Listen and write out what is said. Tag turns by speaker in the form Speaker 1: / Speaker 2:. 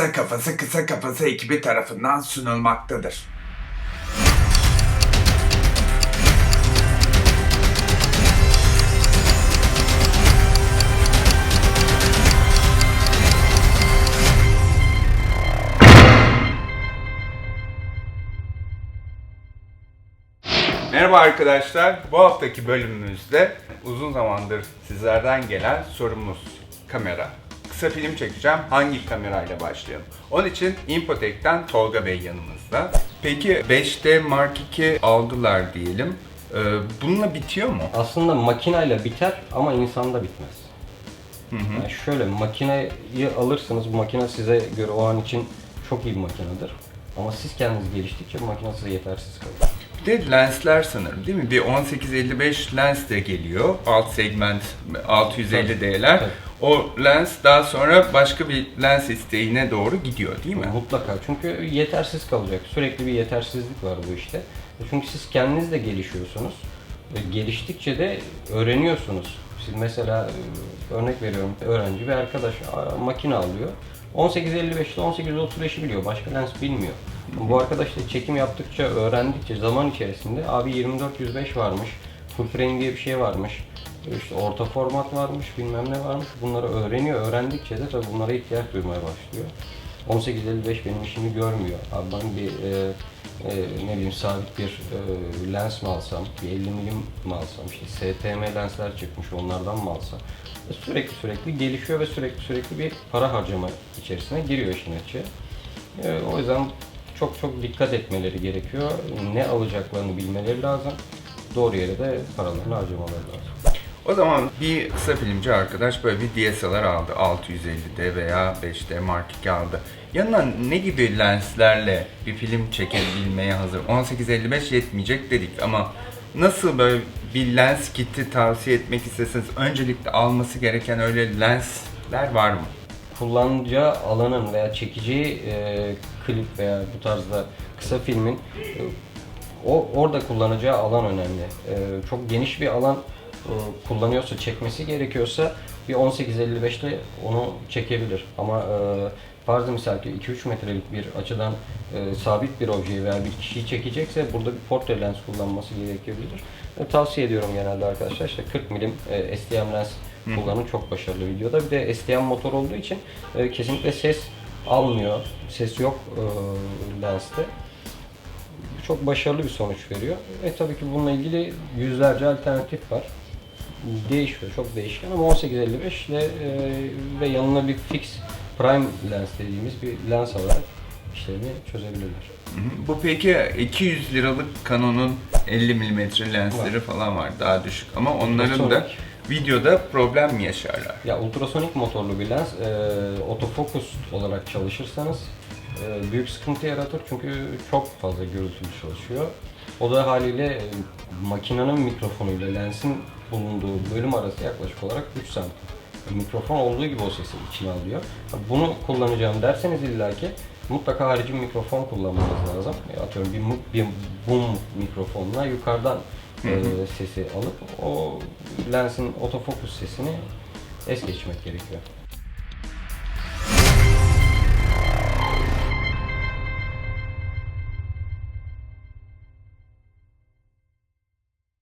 Speaker 1: Kısa Kafası Kısa Kafası ekibi tarafından sunulmaktadır. Merhaba arkadaşlar. Bu haftaki bölümümüzde uzun zamandır sizlerden gelen sorumuz kamera. Kısa film çekeceğim. Hangi kamerayla başlayalım? Onun için Infotek'ten Tolga Bey yanımızda. Peki 5D Mark II aldılar diyelim. Ee, bununla bitiyor mu?
Speaker 2: Aslında makinayla biter ama insanda bitmez. Yani şöyle makineyi alırsınız, bu makine size göre o an için çok iyi bir makinedir. Ama siz kendiniz geliştikçe bu makine size yetersiz kalır.
Speaker 1: Bir de lensler sanırım değil mi? Bir 1855 lens de geliyor. Alt segment 650D'ler.
Speaker 2: Tabii.
Speaker 1: O lens daha sonra başka bir lens isteğine doğru gidiyor değil mi?
Speaker 2: Mutlaka çünkü yetersiz kalacak. Sürekli bir yetersizlik var bu işte. Çünkü siz kendiniz de gelişiyorsunuz. Geliştikçe de öğreniyorsunuz. Siz mesela e, örnek veriyorum öğrenci bir arkadaş makine alıyor. 1855'te 1835'i biliyor. Başka lens bilmiyor. Bu arkadaş da çekim yaptıkça, öğrendikçe zaman içerisinde abi 24-105 varmış. Full frame diye bir şey varmış. İşte orta format varmış, bilmem ne varmış. Bunları öğreniyor. Öğrendikçe de tabii bunlara ihtiyaç duymaya başlıyor. 1855 benim işimi görmüyor. Abi ben bir e, e, ne bileyim sabit bir e, lens mi alsam, bir 50 milim mi alsam, işte STM lensler çıkmış onlardan mı alsam? E, Sürekli sürekli gelişiyor ve sürekli sürekli bir para harcama içerisine giriyor işin açığı. E, o yüzden çok çok dikkat etmeleri gerekiyor. Ne alacaklarını bilmeleri lazım. Doğru yere de paralarını harcamaları lazım.
Speaker 1: O zaman bir kısa filmci arkadaş böyle bir DSLR aldı. 650D veya 5D Mark II aldı. Yanına ne gibi lenslerle bir film çekebilmeye hazır? 1855 yetmeyecek dedik ama nasıl böyle bir lens kiti tavsiye etmek isteseniz öncelikle alması gereken öyle lensler var mı?
Speaker 2: kullanacağı alanın veya çekeceği e, klip veya bu tarzda kısa filmin e, o orada kullanacağı alan önemli. E, çok geniş bir alan kullanıyorsa, çekmesi gerekiyorsa bir 18-55'te onu çekebilir. Ama e, farzı misal ki 2-3 metrelik bir açıdan e, sabit bir objeyi veya bir kişiyi çekecekse burada bir portre lens kullanması gerekebilir. E, tavsiye ediyorum genelde arkadaşlar işte 40 milim e, STM lens kullanın çok başarılı videoda. Bir de STM motor olduğu için e, kesinlikle ses almıyor. Ses yok e, lenste. Çok başarılı bir sonuç veriyor. Ve tabii ki bununla ilgili yüzlerce alternatif var. Değişiyor, çok değişken ama 1855 ile e, ve yanına bir fix prime lens dediğimiz bir lens alarak işlerini çözebilirler.
Speaker 1: Bu peki 200 liralık Canon'un 50 mm lensleri falan var daha düşük ama onların da videoda problem mi yaşarlar?
Speaker 2: Ya ultrasonik motorlu bir lens e, otofokus olarak çalışırsanız e, büyük sıkıntı yaratır çünkü çok fazla gürültülü çalışıyor. O da haliyle e, makinenin mikrofonuyla lensin bulunduğu bölüm arası yaklaşık olarak 3 santim. Mikrofon olduğu gibi o sesi içine alıyor. Bunu kullanacağım derseniz illaki mutlaka harici mikrofon kullanmanız lazım. E, Atıyorum bir, bir boom mikrofonla yukarıdan e, sesi alıp o lensin otofokus sesini es geçmek gerekiyor.